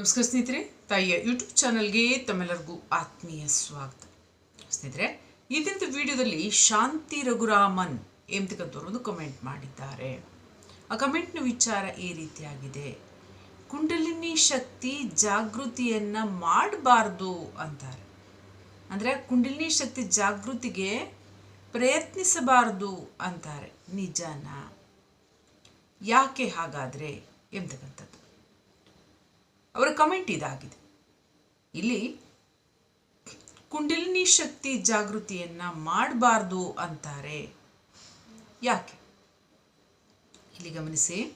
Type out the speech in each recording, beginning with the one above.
ನಮಸ್ಕಾರ ಸ್ನೇಹಿತರೆ, ತಾಯಿಯ ಯೂಟ್ಯೂಬ್ ಚಾನಲ್ಗೆ ತಮ್ಮೆಲ್ಲರಿಗೂ ಆತ್ಮೀಯ ಸ್ವಾಗತ. ಸ್ನೇಹಿತರೆ, ಈ ವಿಡಿಯೋದಲ್ಲಿ ಶಾಂತಿ ರಘುರಾಮನ್ ಎಂಬತಕ್ಕಂಥವ್ರು ಒಂದು ಕಮೆಂಟ್ ಮಾಡಿದ್ದಾರೆ. ಆ ಕಮೆಂಟ್ನ ವಿಚಾರ ಈ ರೀತಿಯಾಗಿದೆ. ಕುಂಡಲಿನಿ ಶಕ್ತಿ ಜಾಗೃತಿಯನ್ನು ಮಾಡಬಾರ್ದು ಅಂತಾರೆ. ಅಂದರೆ, ಕುಂಡಲಿನಿ ಶಕ್ತಿ ಜಾಗೃತಿಗೆ ಪ್ರಯತ್ನಿಸಬಾರ್ದು ಅಂತಾರೆ. ನಿಜಾನ? ಯಾಕೆ ಹಾಗಾದರೆ? ಎಂಬತಕ್ಕಂಥದ್ದು ಅವರ ಕಮೆಂಟ್ ಇದಾಗಿದೆ. ಇಲ್ಲಿ, ಕುಂಡಲಿನಿ ಶಕ್ತಿ ಜಾಗೃತಿಯನ್ನ ಮಾಡಬಾರ್ದು ಅಂತಾರೆ. ಯಾಕೆ? ಇಲ್ಲಿ ಗಮನಿಸಿ.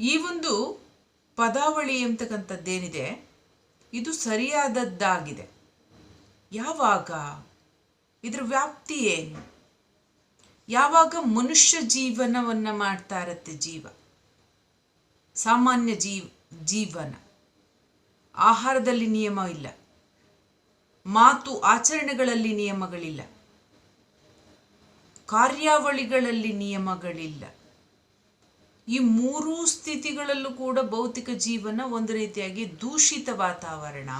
ಈ ಒಂದು ಪದಾವಳಿ ಅಂತಕ್ಕಂಥದ್ದೇನಿದೆ ಇದು ಸರಿಯಾದದ್ದಾಗಿದೆ. ಯಾವಾಗ? ಇದರ ವ್ಯಾಪ್ತಿ ಏನು? ಯಾವಾಗ ಮನುಷ್ಯ ಜೀವನವನ್ನು ಮಾಡ್ತಾ ಇರತ್ತೆ ಜೀವ? ಸಾಮಾನ್ಯ ಜೀವ ಜೀವನ. ಆಹಾರದಲ್ಲಿ ನಿಯಮ ಇಲ್ಲ. ಮಾತು ಆಚರಣೆಗಳಲ್ಲಿ ನಿಯಮಗಳಿಲ್ಲ. ಕಾರ್ಯಾವಳಿಗಳಲ್ಲಿ ನಿಯಮಗಳಿಲ್ಲ. ಈ ಮೂರೂ ಸ್ಥಿತಿಗಳಲ್ಲೂ ಕೂಡ ಭೌತಿಕ ಜೀವನ ಒಂದು ರೀತಿಯಾಗಿ ದೂಷಿತ ವಾತಾವರಣ.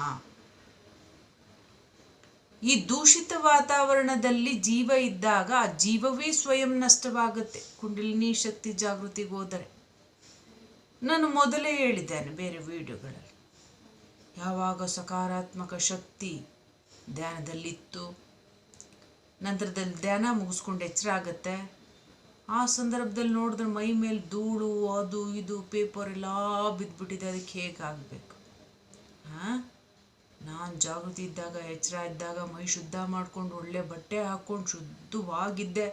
ಈ ದೂಷಿತ ವಾತಾವರಣದಲ್ಲಿ ಜೀವ ಇದ್ದಾಗ ಆ ಜೀವವೇ ಸ್ವಯಂ ನಷ್ಟವಾಗುತ್ತೆ. ಕುಂಡಲಿನಿ ಶಕ್ತಿ ಜಾಗೃತಿಗೆ ಹೋದರೆ. ನಾನು ಮೊದಲೇ ಹೇಳಿದ್ದೇನೆ ಬೇರೆ ವಿಡಿಯೋಗಳಲ್ಲಿ. ಯಾವಾಗ ಸಕಾರಾತ್ಮಕ ಶಕ್ತಿ ಧ್ಯಾನದಲ್ಲಿತ್ತು, ನಂತರದಲ್ಲಿ ಧ್ಯಾನ ಮುಗಿಸ್ಕೊಂಡು ಎಚ್ಚರ ಆಗುತ್ತೆ. ಆ ಸಂದರ್ಭದಲ್ಲಿ ನೋಡಿದ್ರೆ ಮೈ ಮೇಲೆ ಧೂಳು, ಅದು ಇದು ಪೇಪರ್ ಎಲ್ಲ ಬಿದ್ದುಬಿಟ್ಟಿದೆ ಅದಕ್ಕೆ ಹೇಗಾಗಬೇಕು ಹಾಂ ನಾನು ಜಾಗೃತಿ ಇದ್ದಾಗ, ಎಚ್ಚರ ಇದ್ದಾಗ ಮೈ ಶುದ್ಧ ಮಾಡ್ಕೊಂಡು ಒಳ್ಳೆ ಬಟ್ಟೆ ಹಾಕ್ಕೊಂಡು ಶುದ್ಧವಾಗಿದ್ದೆ.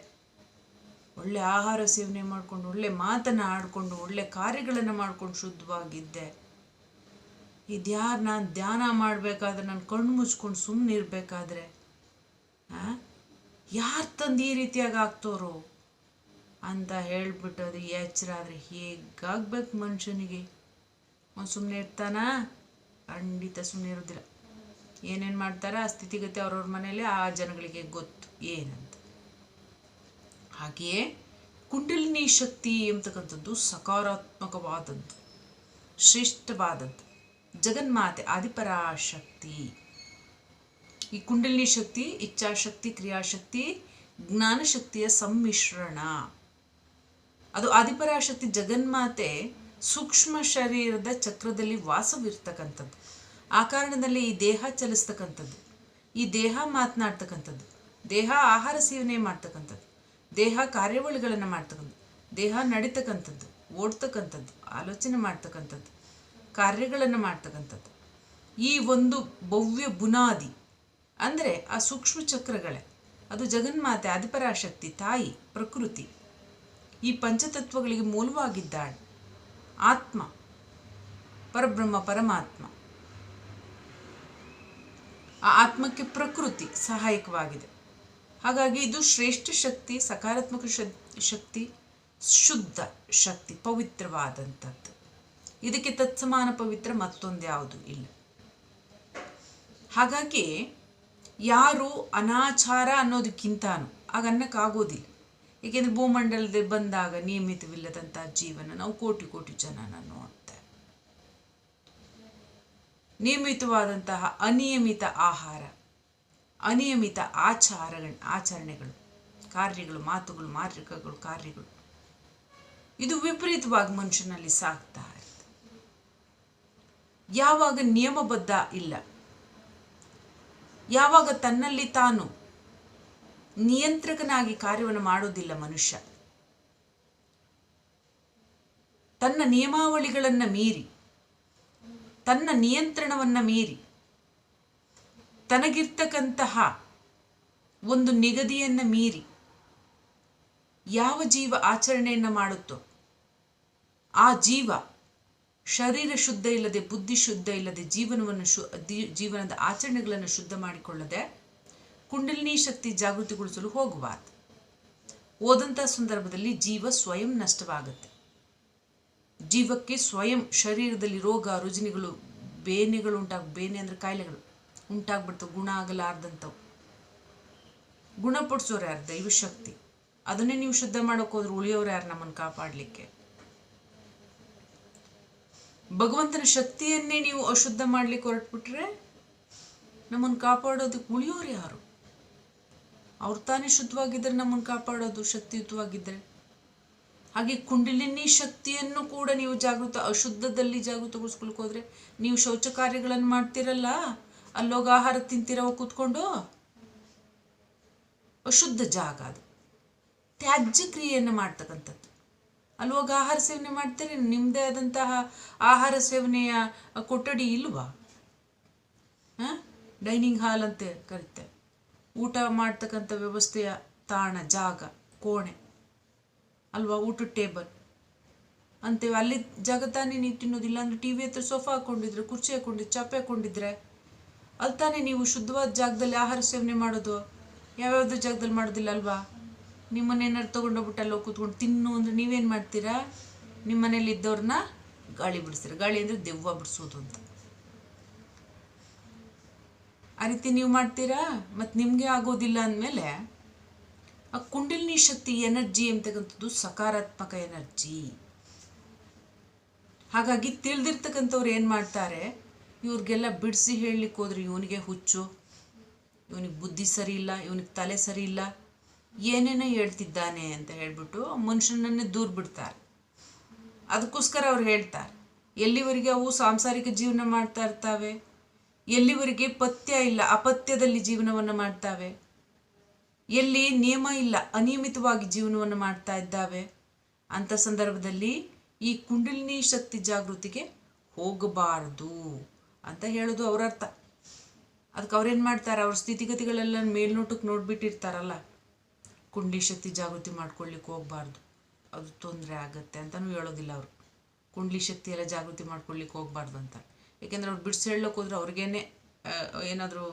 ಒಳ್ಳೆ ಆಹಾರ ಸೇವನೆ ಮಾಡಿಕೊಂಡು, ಒಳ್ಳೆ ಮಾತನ್ನು ಆಡಿಕೊಂಡು, ಒಳ್ಳೆ ಕಾರ್ಯಗಳನ್ನು ಮಾಡ್ಕೊಂಡು ಶುದ್ಧವಾಗಿದ್ದೆ. ಇದ್ಯಾರು ನಾನು ಧ್ಯಾನ ಮಾಡಬೇಕಾದ್ರೆ ನಾನು ಕಣ್ಣು ಮುಚ್ಕೊಂಡು ಸುಮ್ಮನೆ ಇರಬೇಕಾದ್ರೆ ಯಾರು ತಂದು ಈ ರೀತಿಯಾಗಿ ಆಗ್ತೋರು ಅಂತ ಹೇಳ್ಬಿಟ್ಟು ಅದು ಎಚ್ಚರ ಆದರೆ ಹೇಗಾಗ್ಬೇಕು ಮನುಷ್ಯನಿಗೆ? ಅವ್ನು ಸುಮ್ಮನೆ ಇರ್ತಾನ? ಖಂಡಿತ ಸುಮ್ಮನೆ ಇರೋದಿಲ್ಲ. ಏನೇನು ಮಾಡ್ತಾರೆ? ಆ ಸ್ಥಿತಿಗತಿ ಅವ್ರವ್ರ ಮನೇಲಿ ಆ ಜನಗಳಿಗೆ ಗೊತ್ತು. ಏನಂತ. ಹಾಗೆಯೇ ಕುಂಡಲಿನಿ ಶಕ್ತಿ ಎಂಬತಕ್ಕಂಥದ್ದು ಸಕಾರಾತ್ಮಕವಾದದ್ದು, ಶ್ರೇಷ್ಠವಾದದ್ದು, ಜಗನ್ಮಾತೆ ಆದಿಪರಾಶಕ್ತಿ. ಈ ಕುಂಡಲಿನಿ ಶಕ್ತಿ, ಇಚ್ಛಾಶಕ್ತಿ, ಕ್ರಿಯಾಶಕ್ತಿ, ಜ್ಞಾನಶಕ್ತಿಯ ಸಮ್ಮಿಶ್ರಣ. ಅದು ಆದಿಪರಾಶಕ್ತಿ, ಜಗನ್ಮಾತೆ ಸೂಕ್ಷ್ಮ ಶರೀರದ ಚಕ್ರದಲ್ಲಿ ವಾಸವಿರ್ತಕ್ಕಂಥದ್ದು. ಆ ಕಾರಣದಲ್ಲಿ ಈ ದೇಹ ಚಲಿಸ್ತಕ್ಕಂಥದ್ದು. ಈ ದೇಹ ಮಾತನಾಡ್ತಕ್ಕಂಥದ್ದು. ದೇಹ ಆಹಾರ ಸೇವನೆ ಮಾಡ್ತಕ್ಕಂಥದ್ದು. ದೇಹ ಕಾರ್ಯವಳಿಗಳನ್ನು ಮಾಡ್ತಕ್ಕಂಥದ್ದು. ದೇಹ ನಡೀತಕ್ಕಂಥದ್ದು, ಓಡ್ತಕ್ಕಂಥದ್ದು, ಆಲೋಚನೆ ಮಾಡ್ತಕ್ಕಂಥದ್ದು, ಕಾರ್ಯಗಳನ್ನು ಮಾಡ್ತಕ್ಕಂಥದ್ದು. ಈ ಒಂದು ಭವ್ಯ ಬುನಾದಿ ಅಂದರೆ ಆ ಸೂಕ್ಷ್ಮ ಚಕ್ರಗಳೇ. ಅದು ಜಗನ್ಮಾತೆ ಆದಿಪರಾಶಕ್ತಿ ತಾಯಿ, ಪ್ರಕೃತಿ. ಈ ಪಂಚತತ್ವಗಳಿಗೆ ಮೂಲವಾಗಿದ್ದಾಳೆ. ಆತ್ಮ, ಪರಬ್ರಹ್ಮ, ಪರಮಾತ್ಮ. ಆ ಆತ್ಮಕ್ಕೆ ಪ್ರಕೃತಿ ಸಹಾಯಕವಾಗಿದೆ. ಹಾಗಾಗಿ ಇದು ಶ್ರೇಷ್ಠ ಶಕ್ತಿ, ಸಕಾರಾತ್ಮಕ ಶಕ್ತಿ, ಶುದ್ಧ ಶಕ್ತಿ, ಪವಿತ್ರವಾದಂಥದ್ದು. ಇದಕ್ಕೆ ತತ್ಸಮಾನ ಪವಿತ್ರ ಮತ್ತೊಂದು ಯಾವುದು ಇಲ್ಲ. ಹಾಗಾಗಿ ಯಾರು ಅನಾಚಾರ ಅನ್ನೋದಕ್ಕಿಂತಾನು ಆಗ ಅನ್ನಕ್ಕಾಗೋದಿಲ್ಲ. ಏಕೆಂದರೆ ಭೂಮಂಡಲದಲ್ಲಿ ಬಂದಾಗ ನಿಯಮಿತವಿಲ್ಲದಂಥ ಜೀವನ, ನಾವು ಕೋಟಿ ಕೋಟಿ ಜನನ ನೋಡ್ತೇವೆ. ನಿಯಮಿತವಾದಂತಹ ಅನಿಯಮಿತ ಆಹಾರ ಅನಿಯಮಿತ ಆಚಾರ ಆಚರಣೆಗಳು, ಕಾರ್ಯಗಳು, ಮಾತುಗಳು, ಮಾರ್ಗಗಳು, ಕಾರ್ಯಗಳು. ಇದು ವಿಪರೀತವಾಗಿ ಮನುಷ್ಯನಲ್ಲಿ ಸಾಕ್ತಾ ಇರುತ್ತೆ. ಯಾವಾಗ ನಿಯಮಬದ್ಧ ಇಲ್ಲ, ಯಾವಾಗ ತನ್ನಲ್ಲಿ ತಾನು ನಿಯಂತ್ರಕನಾಗಿ ಕಾರ್ಯವನ್ನು ಮಾಡೋದಿಲ್ಲ ಮನುಷ್ಯ, ತನ್ನ ನಿಯಮಾವಳಿಗಳನ್ನು ಮೀರಿ, ತನ್ನ ನಿಯಂತ್ರಣವನ್ನು ಮೀರಿ ತನಗಿರ್ತಕ್ಕಂತಹ ಒಂದು ನಿಗದಿಯನ್ನು ಮೀರಿ ಯಾವ ಜೀವ ಆಚರಣೆಯನ್ನು ಮಾಡುತ್ತೋ ಆ ಜೀವ ಶರೀರ ಶುದ್ಧ ಇಲ್ಲದೆ ಬುದ್ಧಿ ಶುದ್ಧ ಇಲ್ಲದೆ ಜೀವನವನ್ನು ಶು ಜೀವನದ ಆಚರಣೆಗಳನ್ನು ಶುದ್ಧ ಮಾಡಿಕೊಳ್ಳದೆ ಕುಂಡಲಿನಿ ಶಕ್ತಿ ಜಾಗೃತಿಗೊಳಿಸಲು ಹೋಗಬಾರ್ದು ಓದಂಥ ಸಂದರ್ಭದಲ್ಲಿ ಜೀವ ಸ್ವಯಂ ನಷ್ಟವಾಗುತ್ತೆ. ಜೀವಕ್ಕೆ ಸ್ವಯಂ ಶರೀರದಲ್ಲಿ ರೋಗ, ರುಜಿನಿಗಳು, ಬೇನೆಗಳು ಉಂಟಾಗ ಬೇನೆ ಅಂದರೆ ಕಾಯಿಲೆಗಳು. ಉಂಟಾಗ್ಬಿಡ್ತವೆ ಗುಣ ಆಗಲಾರ್ದಂಥವು. ಗುಣಪಡಿಸೋರು ಯಾರು? ದೈವಶಕ್ತಿ. ಅದನ್ನೇ ನೀವು ಶುದ್ಧ ಮಾಡೋಕೆ ಹೋದ್ರೆ ಉಳಿಯೋರು ಯಾರು ನಮ್ಮನ್ನು ಕಾಪಾಡಲಿಕ್ಕೆ? ಭಗವಂತನ ಶಕ್ತಿಯನ್ನೇ ನೀವು ಅಶುದ್ಧ ಮಾಡ್ಲಿಕ್ಕೆ ಹೊರಟ್ಬಿಟ್ರೆ ನಮ್ಮನ್ನು ಕಾಪಾಡೋದಕ್ಕೆ ಉಳಿಯೋರು ಯಾರು? ಅವ್ರು ತಾನೇ ಶುದ್ಧವಾಗಿದ್ದರೆ ನಮ್ಮನ್ನು ಕಾಪಾಡೋದು ಶಕ್ತಿಯುತವಾಗಿದ್ದರೆ. ಹಾಗೆ ಕುಂಡಲಿನಿ ಶಕ್ತಿಯನ್ನು ಕೂಡ ನೀವು ಜಾಗೃತ, ಅಶುದ್ಧದಲ್ಲಿ ಜಾಗೃತಗೊಳಿಸ್ಕೊಳ್ಕೋದ್ರೆ ನೀವು ಶೌಚ ಕಾರ್ಯಗಳನ್ನು ಮಾಡ್ತಿರಲ್ಲ ಅಲ್ಲೋಗ ಆಹಾರ ತಿಂತಿರವ ಕೂತ್ಕೊಂಡು? ಅಶುದ್ಧ ಜಾಗ ಅದು. ತ್ಯಾಜ್ಯ ಕ್ರಿಯೆಯನ್ನು ಮಾಡ್ತಕ್ಕಂಥದ್ದು. ಅಲ್ಲಿ ಆಹಾರ ಸೇವನೆ ಮಾಡ್ತೀರಿ ನಿಮ್ಮದೇ ಆದಂತಹ ಆಹಾರ ಸೇವನೆಯ ಕೊಠಡಿ ಇಲ್ವಾ? ಹಾಂ? ಡೈನಿಂಗ್ ಹಾಲ್ ಅಂತ ಕರಿತೆ. ಊಟ ಮಾಡ್ತಕ್ಕಂಥ ವ್ಯವಸ್ಥೆಯ ತಾಣ, ಜಾಗ, ಕೋಣೆ. ಅಲ್ವಾ? ಊಟದ ಟೇಬಲ್. ಅಂತೇವೆ ಅಲ್ಲಿ ಜಾಗ ತಾನೇ ನೀವು ತಿನ್ನೋದಿಲ್ಲ ಅಂದರೆ ಟಿ ವಿ ಹತ್ರ ಸೋಫಾ ಹಾಕೊಂಡಿದ್ರೆ, ಕುರ್ಚಿ ಹಾಕೊಂಡಿದ್ರೆ, ಚಾಪೆ ಹಾಕೊಂಡಿದ್ರೆ ಅಲ್ಲಿ ತಾನೇ ನೀವು ಶುದ್ಧವಾದ ಜಾಗದಲ್ಲಿ ಆಹಾರ ಸೇವನೆ ಮಾಡೋದು. ಯಾವ್ಯಾವ್ದು ಜಾಗದಲ್ಲಿ ಮಾಡೋದಿಲ್ಲ ಅಲ್ವಾ? ನಿಮ್ಮನ್ನ ಏನಾರು ತೊಗೊಂಡೋಗ್ಬಿಟ್ಟು ಅಲ್ಲಿ ಕೂತ್ಕೊಂಡು ತಿನ್ನು ಅಂದರೆ ನೀವೇನು ಮಾಡ್ತೀರಾ? ನಿಮ್ಮ ಮನೇಲಿ ಇದ್ದವ್ರನ್ನ ಗಾಳಿ ಬಿಡಿಸ್ತೀರ? ಗಾಳಿ ಅಂದರೆ ದೆವ್ವ ಬಿಡಿಸೋದು ಅಂತ. ಆ ರೀತಿ ನೀವು ಮಾಡ್ತೀರಾ? ಮತ್ತು ನಿಮಗೆ ಆಗೋದಿಲ್ಲ ಅಂದಮೇಲೆ ಆ ಕುಂಡಲಿನಿ ಶಕ್ತಿ ಎನರ್ಜಿ ಅಂತಕ್ಕಂಥದ್ದು ಸಕಾರಾತ್ಮಕ ಎನರ್ಜಿ. ಹಾಗಾಗಿ ತಿಳಿದಿರ್ತಕ್ಕಂಥವ್ರು ಏನು ಮಾಡ್ತಾರೆ? ಇವ್ರಿಗೆಲ್ಲ ಬಿಡಿಸಿ ಹೇಳಲಿಕ್ಕೆ ಹೋದ್ರೆ ಇವನಿಗೆ ಹುಚ್ಚು, ಇವನಿಗೆ ಬುದ್ಧಿ ಸರಿ ಇಲ್ಲ, ಇವನಿಗೆ ತಲೆ ಸರಿ ಇಲ್ಲ, ಏನೇನೋ ಹೇಳ್ತಿದ್ದಾನೆ ಅಂತ ಹೇಳ್ಬಿಟ್ಟು ಮನುಷ್ಯನನ್ನೇ ದೂರ ಬಿಡ್ತಾರೆ. ಅದಕ್ಕೋಸ್ಕರ ಅವ್ರು ಹೇಳ್ತಾರೆ, ಎಲ್ಲಿವರೆಗೆ ಅವು ಸಾಂಸಾರಿಕ ಜೀವನ ಮಾಡ್ತಾ ಇರ್ತಾವೆ, ಎಲ್ಲಿವರೆಗೆ ಪಥ್ಯ ಇಲ್ಲ, ಅಪಥ್ಯದಲ್ಲಿ ಜೀವನವನ್ನು ಮಾಡ್ತಾವೆ, ಎಲ್ಲಿ ನಿಯಮ ಇಲ್ಲ, ಅನಿಯಮಿತವಾಗಿ ಜೀವನವನ್ನು ಮಾಡ್ತಾ ಇದ್ದಾವೆ ಅಂಥ ಸಂದರ್ಭದಲ್ಲಿ ಈ ಕುಂಡಲಿನಿ ಶಕ್ತಿ ಜಾಗೃತಿಗೆ ಹೋಗಬಾರದು. ಅಂತ ಹೇಳೋದು ಅವ್ರ ಅರ್ಥ. ಅದಕ್ಕೆ ಅವ್ರೇನು ಮಾಡ್ತಾರೆ, ಅವ್ರ ಸ್ಥಿತಿಗತಿಗಳೆಲ್ಲ ಮೇಲ್ನೋಟಕ್ಕೆ ನೋಡ್ಬಿಟ್ಟಿರ್ತಾರಲ್ಲ. ಕುಂಡಿ ಶಕ್ತಿ ಜಾಗೃತಿ ಮಾಡ್ಕೊಳ್ಲಿಕ್ಕೆ ಹೋಗ್ಬಾರ್ದು. ಅದು ತೊಂದರೆ ಆಗುತ್ತೆ ಅಂತಲೂ ಹೇಳೋದಿಲ್ಲ ಅವರು. ಕುಂಡ್ಲಿ ಶಕ್ತಿ ಎಲ್ಲ ಜಾಗೃತಿ ಮಾಡ್ಕೊಳ್ಲಿಕ್ಕೆ ಹೋಗ್ಬಾರ್ದು ಅಂತ. ಯಾಕೆಂದ್ರೆ ಅವ್ರು ಬಿಡಿಸಿ ಹೇಳೋಕೆ ಹೋದ್ರೆ ಅವ್ರಿಗೇನೆ ಏನಾದರೂ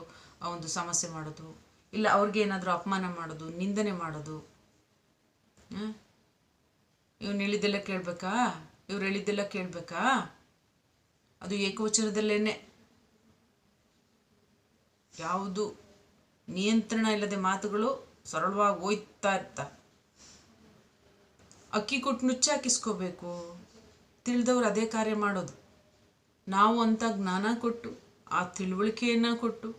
ಒಂದು ಸಮಸ್ಯೆ ಮಾಡೋದು, ಇಲ್ಲ ಅವ್ರಿಗೆ ಏನಾದರೂ ಅಪಮಾನ ಮಾಡೋದು, ನಿಂದನೆ ಮಾಡೋದು. ಇವನು ಹೇಳಿದ್ದೆಲ್ಲ ಕೇಳಬೇಕಾ? ಇವ್ರು ಹೇಳಿದ್ದೆಲ್ಲ ಕೇಳಬೇಕಾ? ಅದು ಏಕವಚನದಲ್ಲೇನೆ. ಯಾವುದು ನಿಯಂತ್ರಣ ಇಲ್ಲದೆ ಮಾತುಗಳು ಸರಳವಾಗಿ ಹೋಯ್ತಾ ಇರ್ತಾರೆ ಅಕ್ಕಿ ಕೊಟ್ಟು ನುಚ್ಚ ಹಾಕಿಸ್ಕೋಬೇಕು. ತಿಳಿದವ್ರು ಅದೇ ಕಾರ್ಯ ಮಾಡೋದು. ನಾವು ಅಂತ ಜ್ಞಾನ ಕೊಟ್ಟು, ಆ ತಿಳುವಳಿಕೆಯನ್ನು ಕೊಟ್ಟು,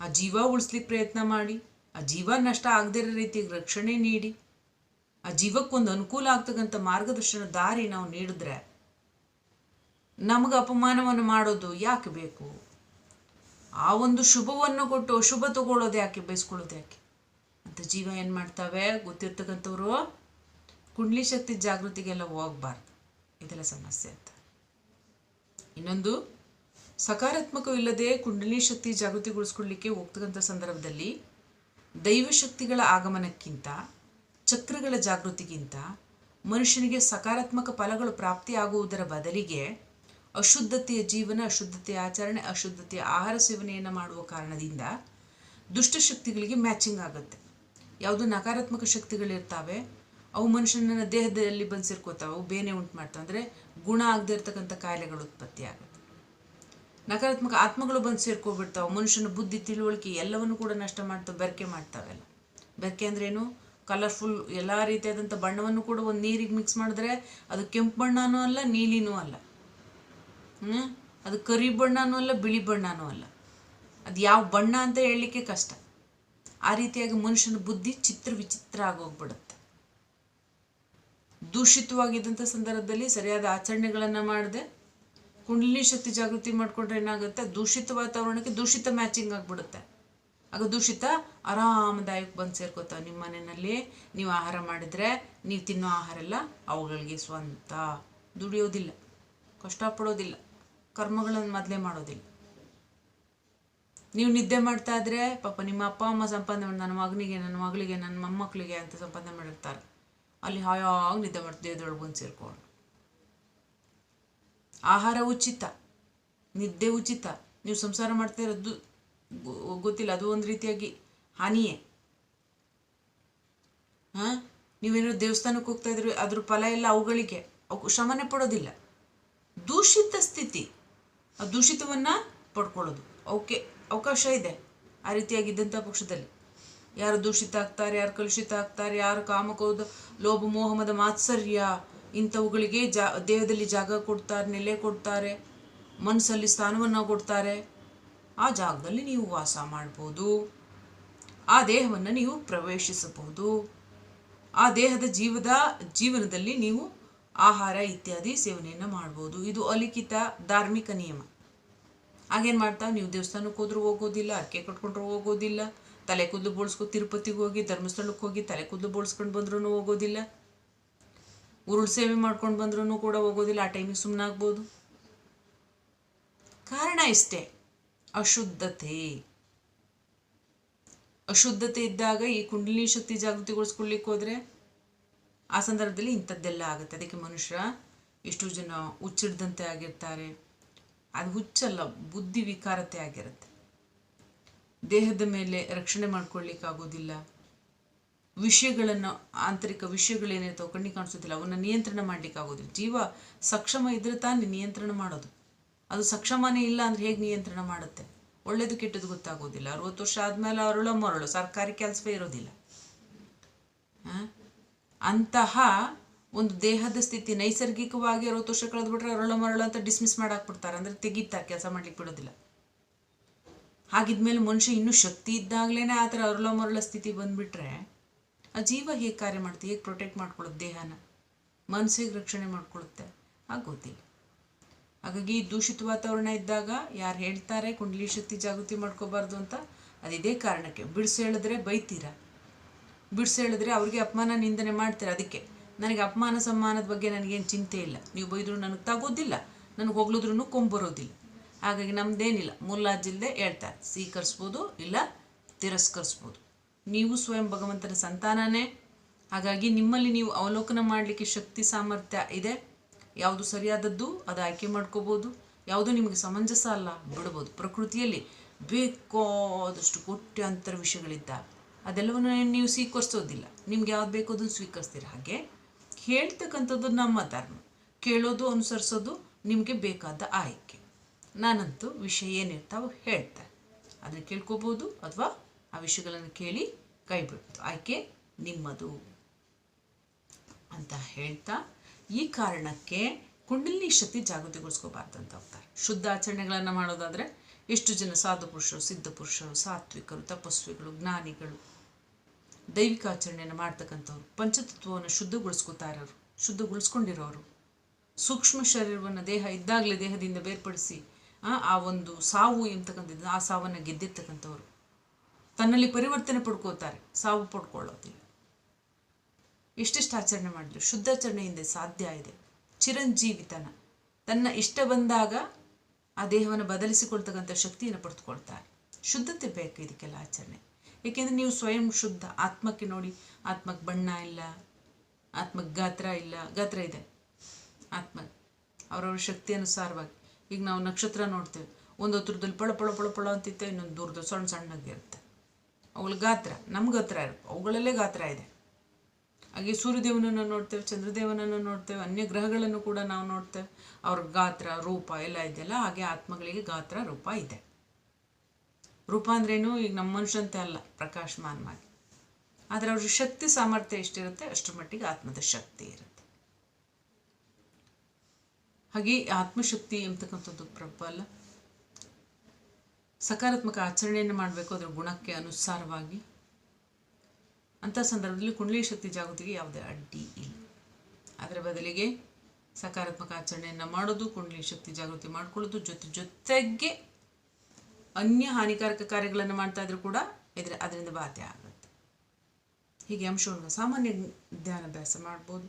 ಆ ಜೀವ ಉಳಿಸ್ಲಿಕ್ಕೆ ಪ್ರಯತ್ನ ಮಾಡಿ, ಆ ಜೀವ ನಷ್ಟ ಆಗದೇ ಇರೋ ರೀತಿಗೆ ರಕ್ಷಣೆ ನೀಡಿ, ಆ ಜೀವಕ್ಕೊಂದು ಅನುಕೂಲ ಆಗ್ತಕ್ಕಂಥ ಮಾರ್ಗದರ್ಶನ ದಾರಿ ನಾವು ನೀಡಿದ್ರೆ ನಮಗೆ ಅಪಮಾನವನ್ನು ಮಾಡೋದು ಯಾಕೆ ಬೇಕು? ಆ ಒಂದು ಶುಭವನ್ನು ಕೊಟ್ಟು ಶುಭ ತಗೊಳ್ಳೋದು ಯಾಕೆ, ಬಯಸ್ಕೊಳ್ಳೋದು ಯಾಕೆ? ಅಂತ ಜೀವ ಏನು ಮಾಡ್ತಾವೆ? ಗೊತ್ತಿರ್ತಕ್ಕಂಥವ್ರು ಕುಂಡ್ಲಿ ಶಕ್ತಿ ಜಾಗೃತಿಗೆಲ್ಲ ಹೋಗ್ಬಾರ್ದು. ಇದೆಲ್ಲ ಸಮಸ್ಯೆ ಅಂತ. ಇನ್ನೊಂದು ಸಕಾರಾತ್ಮಕವಿಲ್ಲದೆ ಕುಂಡಲಿ ಶಕ್ತಿ ಜಾಗೃತಿಗೊಳಿಸ್ಕೊಳ್ಳಿಕ್ಕೆ ಹೋಗ್ತಕ್ಕಂಥ ಸಂದರ್ಭದಲ್ಲಿ ದೈವಶಕ್ತಿಗಳ ಆಗಮನಕ್ಕಿಂತ, ಚಕ್ರಗಳ ಜಾಗೃತಿಗಿಂತ ಮನುಷ್ಯನಿಗೆ ಸಕಾರಾತ್ಮಕ ಫಲಗಳು ಪ್ರಾಪ್ತಿಯಾಗುವುದರ ಬದಲಿಗೆ ಅಶುದ್ಧತೆಯ ಜೀವನ, ಅಶುದ್ಧತೆಯ ಆಚರಣೆ, ಅಶುದ್ಧತೆಯ ಆಹಾರ ಸೇವನೆಯನ್ನು ಮಾಡುವ ಕಾರಣದಿಂದ ದುಷ್ಟಶಕ್ತಿಗಳಿಗೆ ಮ್ಯಾಚಿಂಗ್ ಆಗುತ್ತೆ. ಯಾವುದು ನಕಾರಾತ್ಮಕ ಶಕ್ತಿಗಳಿರ್ತಾವೆ ಅವು ಮನುಷ್ಯನ ದೇಹದಲ್ಲಿ ಬಂದು ಸೇರ್ಕೋತಾವೆ ಅವು ಬೇನೆ ಉಂಟು ಮಾಡ್ತಾವೆ. ಅಂದರೆ ಗುಣ ಆಗದೇ ಇರ್ತಕ್ಕಂಥ ಕಾಯಿಲೆಗಳು ಉತ್ಪತ್ತಿ ಆಗುತ್ತೆ. ನಕಾರಾತ್ಮಕ ಆತ್ಮಗಳು ಬಂದು ಸೇರ್ಕೊಬಿಡ್ತಾವೆ ಮನುಷ್ಯನ ಬುದ್ಧಿ, ತಿಳುವಳಿಕೆ ಎಲ್ಲವನ್ನು ಕೂಡ ನಷ್ಟ ಮಾಡ್ತಾವೆ, ಬೆರಕೆ ಮಾಡ್ತಾವೆಲ್ಲ. ಬೆರಕೆ ಅಂದ್ರೇನು? ಕಲರ್ಫುಲ್ ಎಲ್ಲ ರೀತಿಯಾದಂಥ ಬಣ್ಣವನ್ನು ಕೂಡ ಒಂದು ನೀರಿಗೆ ಮಿಕ್ಸ್ ಮಾಡಿದ್ರೆ ಅದು ಕೆಂಪು ಬಣ್ಣನೂ ಅಲ್ಲ, ನೀಲಿನೂ ಅಲ್ಲ. ಅದು ಕರಿ ಬಣ್ಣನೂ ಅಲ್ಲ, ಬಿಳಿ ಬಣ್ಣನೂ ಅಲ್ಲ. ಅದು ಯಾವ ಬಣ್ಣ ಅಂತ ಹೇಳಲಿಕ್ಕೆ ಕಷ್ಟ. ಆ ರೀತಿಯಾಗಿ ಮನುಷ್ಯನ ಬುದ್ಧಿ ಚಿತ್ರ ವಿಚಿತ್ರ ಆಗೋಗ್ಬಿಡುತ್ತೆ. ದೂಷಿತವಾಗಿದ್ದಂಥ ಸಂದರ್ಭದಲ್ಲಿ ಸರಿಯಾದ ಆಚರಣೆಗಳನ್ನು ಮಾಡದೆ ಕುಂಡಲಿನಿ ಶಕ್ತಿ ಜಾಗೃತಿ ಮಾಡಿಕೊಂಡ್ರೆ ಏನಾಗುತ್ತೆ? ದೂಷಿತ ವಾತಾವರಣಕ್ಕೆ ದೂಷಿತ ಮ್ಯಾಚಿಂಗ್ ಆಗಿಬಿಡುತ್ತೆ. ಆಗ ದೂಷಿತ ಆರಾಮದಾಯಕ ಬಂದು ಸೇರ್ಕೋತಾವೆ. ನಿಮ್ಮ ಮನೆಯಲ್ಲಿ ನೀವು ಆಹಾರ ಮಾಡಿದರೆ ನೀವು ತಿನ್ನೋ ಆಹಾರ ಎಲ್ಲ ಅವುಗಳಿಗೆ ಸ್ವಂತ. ದುಡಿಯೋದಿಲ್ಲ. ಕಷ್ಟಪಡೋದಿಲ್ಲ. ಕರ್ಮಗಳನ್ನು ಮೊದಲೇ ಮಾಡೋದಿಲ್ಲ. ನೀವು ನಿದ್ದೆ ಮಾಡ್ತಾ ಇದ್ರೆ, ಪಾಪ ನಿಮ್ಮ ಅಪ್ಪ, ಅಮ್ಮ ಸಂಪಾದನೆ ಮಾಡಿ, ನನ್ನ ಮಗನಿಗೆ, ನನ್ನ ಮಗಳಿಗೆ, ನನ್ನ ಮೊಮ್ಮಕ್ಕಳಿಗೆ ಅಂತ ಸಂಪಾದನೆ ಮಾಡಿರ್ತಾರೆ. ಅಲ್ಲಿ ಹಾಯಾಗಿ ನಿದ್ದೆ ಮಾಡ್ತೀವಿ ಬಂದು ಸೇರ್ಕೊಂಡು. ಆಹಾರ ಉಚಿತ, ನಿದ್ದೆ ಉಚಿತ. ನೀವು ಸಂಸಾರ ಮಾಡ್ತಾ ಇರೋದು ಗೊತ್ತಿಲ್ಲ, ಅದು ಒಂದು ರೀತಿಯಾಗಿ ಹಾನಿಯೇ. ಹಾಂ? ನೀವೇನಾದ್ರು ದೇವಸ್ಥಾನಕ್ಕೆ ಹೋಗ್ತಾ ಇದ್ರಿ ಅದ್ರ ಫಲ ಎಲ್ಲ ಅವುಗಳಿಗೆ. ಅವು ಶ್ರಮನೆ ಪಡೋದಿಲ್ಲ. ದೂಷಿತ ಸ್ಥಿತಿ. ದೂಷಿತವನ್ನು ಪಡ್ಕೊಳ್ಳೋದು. ಅವಕ್ಕೆ ಅವಕಾಶ ಇದೆ ಆ ರೀತಿಯಾಗಿದ್ದಂಥ ಪಕ್ಷದಲ್ಲಿ. ಯಾರು ದೂಷಿತ ಆಗ್ತಾರೆ, ಯಾರು ಕಲುಷಿತ ಆಗ್ತಾರೆ, ಯಾರು ಕಾಮಕೋದ ಲೋಭ, ಮೋಹಮದ ಮಾತ್ಸರ್ಯ ಇಂಥವುಗಳಿಗೆ ಜಾ, ದೇಹದಲ್ಲಿ ಜಾಗ ಕೊಡ್ತಾರೆ, ನೆಲೆ ಕೊಡ್ತಾರೆ, ಮನಸ್ಸಲ್ಲಿ ಸ್ಥಾನವನ್ನು ಕೊಡ್ತಾರೆ. ಆ ಜಾಗದಲ್ಲಿ ನೀವು ವಾಸ ಮಾಡ್ಬೋದು. ಆ ದೇಹವನ್ನು ನೀವು ಪ್ರವೇಶಿಸಬಹುದು. ಆ ದೇಹದ ಜೀವದ, ಜೀವನದಲ್ಲಿ ನೀವು ಆಹಾರ ಇತ್ಯಾದಿ ಸೇವನೆಯನ್ನು ಮಾಡ್ಬೋದು. ಇದು ಅಲಿಖಿತ ಧಾರ್ಮಿಕ ನಿಯಮ. ಹಾಗೇನು ಮಾಡ್ತಾ? ನೀವು ದೇವಸ್ಥಾನಕ್ಕೆ ಹೋದ್ರೂ ಹೋಗೋದಿಲ್ಲ, ಅರ್ಕೆ ಕಟ್ಕೊಂಡ್ರೂ ಹೋಗೋದಿಲ್ಲ, ತಲೆ ಕೂದಲು ಬೋಳ್ಸ್ಕೊ ತಿರುಪತಿಗೆ ಹೋಗಿ ಧರ್ಮಸ್ಥಳಕ್ಕೆ ಹೋಗಿ ತಲೆ ಕೂದಲು ಬೋಳ್ಸ್ಕೊಂಡು ಬಂದ್ರೂ ಹೋಗೋದಿಲ್ಲ, ಉರುಳು ಸೇವೆ ಮಾಡ್ಕೊಂಡು ಬಂದ್ರೂ ಕೂಡ ಹೋಗೋದಿಲ್ಲ, ಆ ಟೈಮಿಗೆ ಸುಮ್ಮನೆ ಆಗ್ಬೋದು. ಕಾರಣ ಇಷ್ಟೇ, ಅಶುದ್ಧತೆ. ಅಶುದ್ಧತೆ ಇದ್ದಾಗ ಈ ಕುಂಡಲಿನಿ ಶಕ್ತಿ ಜಾಗೃತಿಗೊಳಿಸ್ಕೊಳ್ಲಿಕ್ಕೆ ಹೋದರೆ ಆ ಸಂದರ್ಭದಲ್ಲಿ ಇಂಥದ್ದೆಲ್ಲ ಆಗುತ್ತೆ. ಅದಕ್ಕೆ ಮನುಷ್ಯ ಎಷ್ಟೋ ಜನ ಹುಚ್ಚಿಡ್ದಂತೆ ಆಗಿರ್ತಾರೆ. ಅದು ಹುಚ್ಚಲ್ಲ, ಬುದ್ಧಿ ವಿಕಾರತೆ ಆಗಿರುತ್ತೆ. ದೇಹದ ಮೇಲೆ ರಕ್ಷಣೆ ಮಾಡ್ಕೊಳ್ಳಿಕ್ಕಾಗೋದಿಲ್ಲ. ವಿಷಯಗಳನ್ನು, ಆಂತರಿಕ ವಿಷಯಗಳೇನಿರ್ತಾವೆ ಕಣ್ಣಿಗೆ ಕಾಣಿಸೋದಿಲ್ಲ, ಅವನ್ನ ನಿಯಂತ್ರಣ ಮಾಡ್ಲಿಕ್ಕಾಗೋದಿಲ್ಲ. ಜೀವ ಸಕ್ಷಮ ಇದ್ರೆ ತಾನೇ ನಿಯಂತ್ರಣ ಮಾಡೋದು. ಅದು ಸಕ್ಷಮನೇ ಇಲ್ಲ ಅಂದ್ರೆ ಹೇಗೆ ನಿಯಂತ್ರಣ ಮಾಡುತ್ತೆ? ಒಳ್ಳೇದು ಕೆಟ್ಟದ್ದು ಗೊತ್ತಾಗೋದಿಲ್ಲ. ಅರವತ್ತು ವರ್ಷ ಆದಮೇಲೆ ಅರಳು ಮರಳು, ಸರ್ಕಾರಿ ಕೆಲಸವೇ ಇರೋದಿಲ್ಲ? ಅಂತಹ ಒಂದು ದೇಹದ ಸ್ಥಿತಿ ನೈಸರ್ಗಿಕವಾಗಿ ಅರವತ್ತು ವರ್ಷ ಕಳೆದ್ಬಿಟ್ರೆ ಅರಳು ಮರಳು ಅಂತ ಡಿಸ್ಮಿಸ್ ಮಾಡಾಕ್ಬಿಡ್ತಾರೆ. ಅಂದ್ರೆ ತೆಗಿತಾರೆ ಕೆಲಸ ಮಾಡ್ಲಿಕ್ಕೆ ಬಿಡೋದಿಲ್ಲ. ಹಾಗಿದ್ಮೇಲೆ ಮನುಷ್ಯ ಇನ್ನೂ ಶಕ್ತಿ ಇದ್ದಾಗಲೇ ಆ ಥರ ಅರಳ ಮರಳ ಸ್ಥಿತಿ ಬಂದ್ಬಿಟ್ರೆ ಆ ಜೀವ ಹೇಗೆ ಕಾರ್ಯ ಮಾಡುತ್ತೆ ಹೇಗೆ ಪ್ರೊಟೆಕ್ಟ್ ಮಾಡ್ಕೊಳ್ಳೋದು ದೇಹನ? ಮನಸ್ಸಿಗೆ ರಕ್ಷಣೆ ಮಾಡ್ಕೊಳ್ಳುತ್ತೆ? ಆಗೋದಿಲ್ಲ ಹಾಗಾಗಿ ದೂಷಿತ ವಾತಾವರಣ ಇದ್ದಾಗ ಯಾರು ಹೇಳ್ತಾರೆ, ಕುಂಡಲಿ ಶಕ್ತಿ ಜಾಗೃತಿ ಮಾಡ್ಕೋಬಾರ್ದು ಅಂತ ಅದಿದೇ ಕಾರಣಕ್ಕೆ. ಬಿಡಿಸಿ ಹೇಳಿದ್ರೆ ಬೈತೀರಾ? ಬಿಡಿಸಿ ಹೇಳಿದ್ರೆ ಅವ್ರಿಗೆ ಅಪಮಾನ ನಿಂದನೆ ಮಾಡ್ತಾರೆ ಅದಕ್ಕೆ. ನನಗೆ ಅಪಮಾನ ಸಮ್ಮಾನದ ಬಗ್ಗೆ ನನಗೇನು ಚಿಂತೆ ಇಲ್ಲ. ನೀವು ಬೈದರೂ ನನಗೆ ತಗೋದಿಲ್ಲ. ನನಗೆ ಹೊಗಳಿದ್ರು ಕೊಂಬರೋದಿಲ್ಲ. ಹಾಗಾಗಿ ನಮ್ಮದೇನಿಲ್ಲ ಮುಲ್ಲಾಜಿಲ್ಲದೆ ಹೇಳ್ತಾರೆ ಸ್ವೀಕರಿಸ್ಬೋದು ಇಲ್ಲ ತಿರಸ್ಕರಿಸ್ಬೋದು. ನೀವು ಸ್ವಯಂ ಭಗವಂತನ ಸಂತಾನನೇ. ಹಾಗಾಗಿ ನಿಮ್ಮಲ್ಲಿ ನೀವು ಅವಲೋಕನ ಮಾಡಲಿಕ್ಕೆ ಶಕ್ತಿ, ಸಾಮರ್ಥ್ಯ ಇದೆ. ಯಾವುದು ಸರಿಯಾದದ್ದು ಅದು ಆಯ್ಕೆ ಮಾಡ್ಕೋಬೋದು. ಯಾವುದು ನಿಮಗೆ ಸಮಂಜಸ ಅಲ್ಲ ಬಿಡ್ಬೋದು. ಪ್ರಕೃತಿಯಲ್ಲಿ ಬೇಕಾದಷ್ಟು ಕೋಟ್ಯಾಂತರ ವಿಷಯಗಳಿದ್ದಾವೆ. ಅದೆಲ್ಲವನ್ನು ನೀವು ಸ್ವೀಕರಿಸೋದಿಲ್ಲ. ನಿಮ್ಗೆ ಯಾವ್ದು ಬೇಕೋ ಅದನ್ನು ಸ್ವೀಕರಿಸ್ತೀರ ಹಾಗೆ. ಹೇಳ್ತಕ್ಕಂಥದ್ದು ನಮ್ಮ ಧರ್ಮ. ಕೇಳೋದು, ಅನುಸರಿಸೋದು ನಿಮಗೆ ಬೇಕಾದ ಆಯ್ಕೆ. ನಾನಂತೂ ವಿಷಯ ಏನಿರ್ತಾವೋ ಹೇಳ್ತಾರೆ ಅದನ್ನು ಕೇಳ್ಕೋಬೋದು ಅಥವಾ ಆ ವಿಷಯಗಳನ್ನು ಕೇಳಿ ಕೈ ಬಿಡ್ಬೋದು ಆಯ್ಕೆ ನಿಮ್ಮದು ಅಂತ ಹೇಳ್ತಾ ಈ ಕಾರಣಕ್ಕೆ ಕುಂಡಲಿನಿ ಶಕ್ತಿ ಜಾಗೃತಿಗೊಳಿಸ್ಕೋಬಾರ್ದು ಅಂತ ಹೋಗ್ತಾರೆ. ಶುದ್ಧ ಆಚರಣೆಗಳನ್ನು ಮಾಡೋದಾದರೆ ಎಷ್ಟು ಜನ ಸಾಧು ಪುರುಷರು, ಸಿದ್ಧ ಪುರುಷರು, ಸಾತ್ವಿಕರು, ತಪಸ್ವಿಗಳು, ಜ್ಞಾನಿಗಳು ದೈವಿಕ ಆಚರಣೆಯನ್ನು ಮಾಡ್ತಕ್ಕಂಥವ್ರು, ಪಂಚತತ್ವವನ್ನು ಶುದ್ಧಗೊಳಿಸ್ಕೋತಾ ಇರೋರು, ಶುದ್ಧಗೊಳಿಸ್ಕೊಂಡಿರೋರು. ಸೂಕ್ಷ್ಮ ಶರೀರವನ್ನು ದೇಹ ಇದ್ದಾಗಲೇ ದೇಹದಿಂದ ಬೇರ್ಪಡಿಸಿ, ಆ ಒಂದು ಸಾವು ಎಂತಕ್ಕಂಥದ್ದು ಆ ಸಾವನ್ನು ಗೆದ್ದಿರ್ತಕ್ಕಂಥವ್ರು. ತನ್ನಲ್ಲಿ ಪರಿವರ್ತನೆ ಪಡ್ಕೋತಾರೆ, ಸಾವು ಪಡ್ಕೊಳ್ಳೋದಿಲ್ಲ. ಎಷ್ಟೆಷ್ಟು ಆಚರಣೆ ಮಾಡಿದ್ರು, ಶುದ್ಧಾಚರಣೆಯಿಂದ ಸಾಧ್ಯ ಇದೆ. ಚಿರಂಜೀವಿತನ, ತನ್ನ ಇಷ್ಟ ಬಂದಾಗ ಆ ದೇಹವನ್ನು ಬದಲಿಸಿಕೊಳ್ತಕ್ಕಂಥ ಶಕ್ತಿಯನ್ನು ಪಡೆದುಕೊಳ್ತಾರೆ ಶುದ್ಧತೆ ಬೇಕು ಇದಕ್ಕೆಲ್ಲ ಆಚರಣೆ. ಏಕೆಂದರೆ ನೀವು ಸ್ವಯಂ ಶುದ್ಧ, ಆತ್ಮಕ್ಕೆ ನೋಡಿ, ಆತ್ಮಕ್ಕೆ ಬಣ್ಣ ಇಲ್ಲ, ಆತ್ಮಕ್ಕೆ ಗಾತ್ರ ಇಲ್ಲ, ಗಾತ್ರ ಇದೆ. ಆತ್ಮ, ಅವರವ್ರ ಶಕ್ತಿ ಅನುಸಾರವಾಗಿ. ಈಗ ನಾವು ನಕ್ಷತ್ರ ನೋಡ್ತೇವೆ. ಒಂದು ಹತ್ರದಲ್ಲಿ ಪಳ ಪಳ ಪಳ ಪಳ ಅಂತಿತ್ತೆ, ಇನ್ನೊಂದು ದೂರದ ಸಣ್ಣ ಸಣ್ಣಗೆ ಇರುತ್ತೆ. ಅವುಗಳ ಗಾತ್ರ ನಮ್ಮ ಗಾತ್ರ ಇರುತ್ತೆ. ಅವುಗಳಲ್ಲೇ ಗಾತ್ರ ಇದೆ. ಹಾಗೆ ಸೂರ್ಯದೇವನನ್ನು ನೋಡ್ತೇವೆ, ಚಂದ್ರದೇವನನ್ನು ನೋಡ್ತೇವೆ, ಅನ್ಯ ಗ್ರಹಗಳನ್ನು ಕೂಡ ನಾವು ನೋಡ್ತೇವೆ. ಅವ್ರ ಗಾತ್ರ, ರೂಪ ಎಲ್ಲ ಇದೆಯಲ್ಲ, ಹಾಗೆ ಆತ್ಮಗಳಿಗೆ ಗಾತ್ರ, ರೂಪ ಇದೆ. ರೂಪ ಅಂದ್ರೇನು ಈಗ ನಮ್ಮ ಮನುಷ್ಯಂತೆ ಅಲ್ಲ, ಪ್ರಕಾಶಮಾನವಾಗಿ. ಆದರೆ ಅವ್ರ ಶಕ್ತಿ ಸಾಮರ್ಥ್ಯ ಎಷ್ಟಿರುತ್ತೆ, ಅಷ್ಟರ ಮಟ್ಟಿಗೆ ಆತ್ಮದ ಶಕ್ತಿ ಇರುತ್ತೆ. ಹಾಗೆ ಆತ್ಮಶಕ್ತಿ ಎಂಬತಕ್ಕಂಥದ್ದು ಪ್ರಬಲ. ಸಕಾರಾತ್ಮಕ ಆಚರಣೆಯನ್ನು ಮಾಡಬೇಕು, ಅದರ ಗುಣಕ್ಕೆ ಅನುಸಾರವಾಗಿ. ಅಂಥ ಸಂದರ್ಭದಲ್ಲಿ ಕುಂಡಲಿ ಶಕ್ತಿ ಜಾಗೃತಿಗೆ ಯಾವುದೇ ಅಡ್ಡಿ ಇಲ್ಲ. ಅದರ ಬದಲಿಗೆ ಸಕಾರಾತ್ಮಕ ಆಚರಣೆಯನ್ನು ಮಾಡೋದು ಕುಂಡಲಿ ಶಕ್ತಿ ಜಾಗೃತಿ ಮಾಡ್ಕೊಳ್ಳೋದು, ಜೊತೆ ಜೊತೆಗೆ ಅನ್ಯ ಹಾನಿಕಾರಕ ಕಾರ್ಯಗಳನ್ನು ಮಾಡ್ತಾ ಇದ್ರೂ ಕೂಡ ಇದ್ರೆ ಅದರಿಂದ ಬಾಧೆ ಆಗುತ್ತೆ. ಹೀಗೆ ಅಂಶವನ್ನು ಸಾಮಾನ್ಯ ಧ್ಯಾನಾಭ್ಯಾಸ ಮಾಡ್ಬೋದು,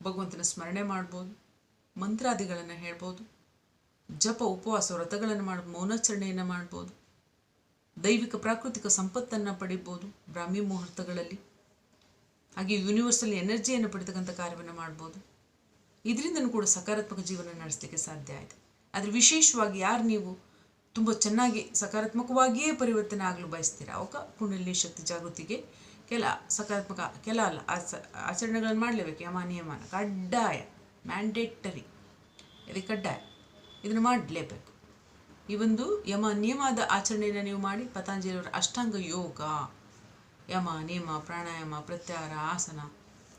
ಭಗವಂತನ ಸ್ಮರಣೆ ಮಾಡ್ಬೋದು, ಮಂತ್ರಾದಿಗಳನ್ನು ಹೇಳ್ಬೋದು, ಜಪ, ಉಪವಾಸ, ವ್ರತಗಳನ್ನು ಮಾಡಿ, ಮೌನಾಚರಣೆಯನ್ನು ಮಾಡ್ಬೋದು, ದೈವಿಕ ಪ್ರಾಕೃತಿಕ ಸಂಪತ್ತನ್ನು ಪಡಿಬೋದು ಬ್ರಾಹ್ಮಿ ಮುಹೂರ್ತಗಳಲ್ಲಿ. ಹಾಗೆ ಯೂನಿವರ್ಸಲ್ ಎನರ್ಜಿಯನ್ನು ಪಡಿತಕ್ಕಂಥ ಕಾರ್ಯವನ್ನು ಮಾಡ್ಬೋದು. ಇದರಿಂದನೂ ಕೂಡ ಸಕಾರಾತ್ಮಕ ಜೀವನ ನಡೆಸಲಿಕ್ಕೆ ಸಾಧ್ಯ ಆಯಿತು. ಆದರೆ ವಿಶೇಷವಾಗಿ ಯಾರು ನೀವು ತುಂಬ ಚೆನ್ನಾಗಿ ಸಕಾರಾತ್ಮಕವಾಗಿಯೇ ಪರಿವರ್ತನೆ ಆಗಲು ಬಯಸ್ತೀರಾ? ಅವಕ ಕುಂಡಲಿನಿ ಶಕ್ತಿ ಜಾಗೃತಿಗೆ ಕೆಲ ಸಕಾರಾತ್ಮಕ, ಕೆಲ ಅಲ್ಲ, ಆಚ- ಆಚರಣೆಗಳನ್ನು ಮಾಡಲೇಬೇಕು. ಯಮ ನಿಯಮನ ಕಡ್ಡಾಯ ಮ್ಯಾಂಡೇಟರಿ ಇದು ಕಡ್ಡಾಯ. ಇದನ್ನು ಮಾಡಲೇಬೇಕು. ಈ ಒಂದು ಯಮ, ನಿಯಮದ ಆಚರಣೆಯನ್ನು ನೀವು ಮಾಡಿ ಪತಂಜಲಿಯವರ ಅಷ್ಟಾಂಗ ಯೋಗ, ಯಮ, ನಿಯಮ, ಪ್ರಾಣಾಯಾಮ, ಪ್ರತ್ಯಾಹಾರ, ಆಸನ,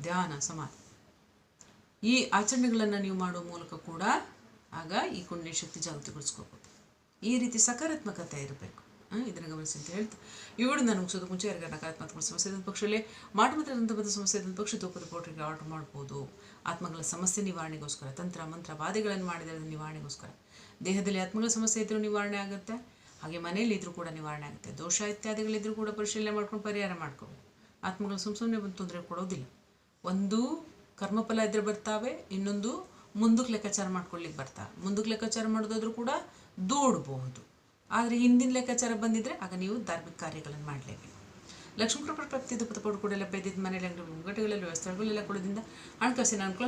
ಧ್ಯಾನ, ಸಮಾಧಿ. ಈ ಆಚರಣೆಗಳನ್ನು ನೀವು ಮಾಡುವ ಮೂಲಕ ಕೂಡ ಆಗ ಈ ಕುಂಡಲಿನಿ ಶಕ್ತಿ ಜಾಗೃತಿಗೊಳಿಸ್ಕೋಬೋದು. ಈ ರೀತಿ ಸಕಾರಾತ್ಮಕತೆ ಇರಬೇಕು. ಇದನ್ನು ಗಮನಿಸಿ ಅಂತ ಹೇಳ್ತಾ. ಇವುಗಳು ನಾನು ಮುಗಿಸೋದು ಮುಂಚೆ ಯಾರಿಗೆ ನಕಾರಾತ್ಮಕ ಸಮಸ್ಯೆ ಇದ್ದ ಪಕ್ಷದಲ್ಲಿ ಮಾಟ ಮಾತ್ರ ಸಮಸ್ಯೆ ಇದ್ದ ಪಕ್ಷ ತೂಕದ ಪೌಡ್ರಿಗೆ ಆರ್ಡರ್ ಮಾಡ್ಬೋದು. ಆತ್ಮಗಳ ಸಮಸ್ಯೆ ನಿವಾರಣೆಗೋಸ್ಕರ, ತಂತ್ರ, ಮಂತ್ರ, ಬಾಧೆಗಳನ್ನು ಮಾಡಿದರೆ ಅದು ನಿವಾರಣೆಗೋಸ್ಕರ. ದೇಹದಲ್ಲಿ ಆತ್ಮಗಳ ಸಮಸ್ಯೆ ಇದ್ದರೂ ನಿವಾರಣೆ ಆಗುತ್ತೆ. ಹಾಗೆ ಮನೆಯಲ್ಲಿ ಇದ್ರೂ ಕೂಡ ನಿವಾರಣೆ ಆಗುತ್ತೆ. ದೋಷ ಇತ್ಯಾದಿಗಳಿದ್ದರೂ ಕೂಡ ಪರಿಶೀಲನೆ ಮಾಡ್ಕೊಂಡು ಪರಿಹಾರ ಮಾಡ್ಕೋಬೇಕು ಆತ್ಮಗಳು ಸುಮ್ಮ ಸುಮ್ಮನೆ ಬಂದು ತೊಂದರೆ ಕೊಡೋದಿಲ್ಲ. ಒಂದು ಕರ್ಮಫಲ ಇದ್ರೆ ಬರ್ತಾವೆ, ಇನ್ನೊಂದು ಮುಂದಕ್ಕೆ ಲೆಕ್ಕಾಚಾರ ಮಾಡ್ಕೊಳ್ಳಿಕ್ಕೆ ಬರ್ತಾ. ಮುಂದಕ್ಕೆ ಲೆಕ್ಕಾಚಾರ ಮಾಡೋದಾದ್ರೂ ಕೂಡ ದೂಡಬಹುದು. ಆದರೆ ಹಿಂದಿನ ಲೆಕ್ಕಾಚಾರ ಬಂದಿದ್ದರೆ ಆಗ ನೀವು ಧಾರ್ಮಿಕ ಕಾರ್ಯಗಳನ್ನು ಮಾಡಲೇಬೇಕು. ಲಕ್ಷ್ಮೀ ಕೃಪಾ ಪ್ರಾಪ್ತಿ ದುಪ್ಪದ ಪೌಡ್ ಕೂಡ ಲಭ್ಯದಿದ್ದ ಮನೆಯಲ್ಲಿ ಅಂಗಡಿ ಮುಂಗಟ್ಟುಗಳಲ್ಲಿ ವ್ಯವಸ್ಥೆಗಳೆಲ್ಲ ಕೊಡೋದ್ರಿಂದ ಹಣಕಾಸಿನ ಅನುಕೂಲ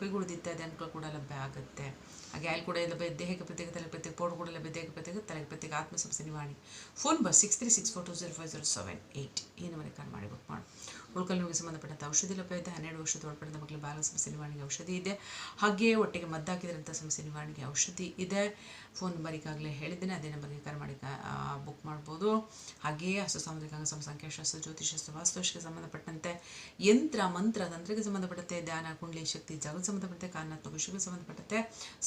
ಕೈಗೂಡದ ಅದೇ ಅನುಕೂಲ ಕೂಡ ಲಭ್ಯ ಆಗುತ್ತೆ. ಹಾಗೆ ಅಲ್ಲಿ ಕೂಡ ಲಭ್ಯ ದೇಹಕ್ಕೆ ಪ್ರತ್ಯೇಕ ತಲೆ ಪ್ರತ್ಯೇಕ ಪೌಡ್ ಕೂಡ ಲಭ್ಯ ದೇಹಕ್ಕೆ ಪ್ರತ್ಯೇಕ ತಲೆಗೆ ಪ್ರತ್ಯೇಕ ಆತ್ಮ ನಿವಾಣಿ phone bus six three six four two zero five zero seven eight ಈ ನಂಬರಿಗೆ ಕಾಲ್ ಮಾಡಿ ಬುಕ್ ಮಾಡಿ. ಉಳ್ಕಲ್ ನೋವಿಗೆ ಸಂಬಂಧಪಟ್ಟಂಥ ಔಷಧಿ ಲಭ್ಯ ಇದೆ ಹನ್ನೆರಡು ವರ್ಷದ ಒಳಪಟ್ಟಂಥ ಮಕ್ಕಳ ಬಾಲ ಸಮಸ್ಯೆ ನಿವಾರಣೆಗೆ ಔಷಧಿ ಇದೆ. ಹಾಗೆಯೇ ಒಟ್ಟಿಗೆ ಮದ್ದಾಕಿದ್ರಂಥ ಸಮಸ್ಯೆ ನಿವಾರಣೆಗೆ ಔಷಧಿ ಇದೆ. ಫೋನ್ ನಂಬರ್ ಈಗಾಗಲೇ ಹೇಳಿದ್ದೇನೆ. ಅದೇ ನಂಬರ್ಗೆ ಕರೆ ಮಾಡಿ ಬುಕ್ ಮಾಡ್ಬೋದು. ಹಾಗೆಯೇ ಹಸು ಸಾಮುದ್ರಿಕ ಅಂಗ ಸಂಖ್ಯಾಶಾಸ್ತ್ರ ಜ್ಯೋತಿಷಾಸ್ತ್ರ ವಾಸ್ತುಶಕ್ಕೆ ಸಂಬಂಧಪಟ್ಟಂತೆ ಯಂತ್ರ, ಮಂತ್ರ, ತಂತ್ರಕ್ಕೆ ಸಂಬಂಧಪಟ್ಟಂತೆ ಧ್ಯಾನ, ಕುಂಡಲಿ, ಶಕ್ತಿ ಜಾಗಕ್ಕೆ ಸಂಬಂಧಪಟ್ಟಂತೆ, ಕಾರಣಾತ್ಮಕ ವಿಷಯಕ್ಕೆ ಸಂಬಂಧಪಟ್ಟಂತೆ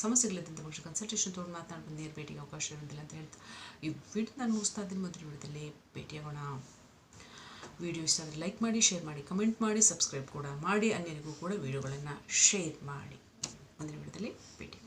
ಸಮಸ್ಯೆಗಳಿದ್ದಂಥ ಪಕ್ಷ ಕನ್ಸಲ್ಟೇಷನ್ ತೊಗೊಂಡು ಮಾತನಾಡಿ ನೇರ ಭೇಟಿಗೆ ಅವಕಾಶ ಇರೋದಿಲ್ಲ ಅಂತ ಹೇಳ್ತಾ ಈ ವಿಡಿಯೋ ನಾನು ಮುಗಿಸ್ತಾ ಇದ್ದೀನಿ. ಮೊದಲು ವಿಡಿಯೋದಲ್ಲಿ ಭೇಟಿಯಾಗೋಣ. ವಿಡಿಯೋ ಇಷ್ಟ ಆದರೆ ಲೈಕ್ ಮಾಡಿ ಶೇರ್ ಮಾಡಿ ಕಮೆಂಟ್ ಮಾಡಿ ಸಬ್ಸ್ಕ್ರೈಬ್ ಕೂಡ ಮಾಡಿ ಅನ್ಯರಿಗೂ ಕೂಡ ವಿಡಿಯೋಗಳನ್ನು ಶೇರ್ ಮಾಡಿ. ಮುಂದಿನ ವಿಡಿಯೋದಲ್ಲಿ ಭೇಟಿ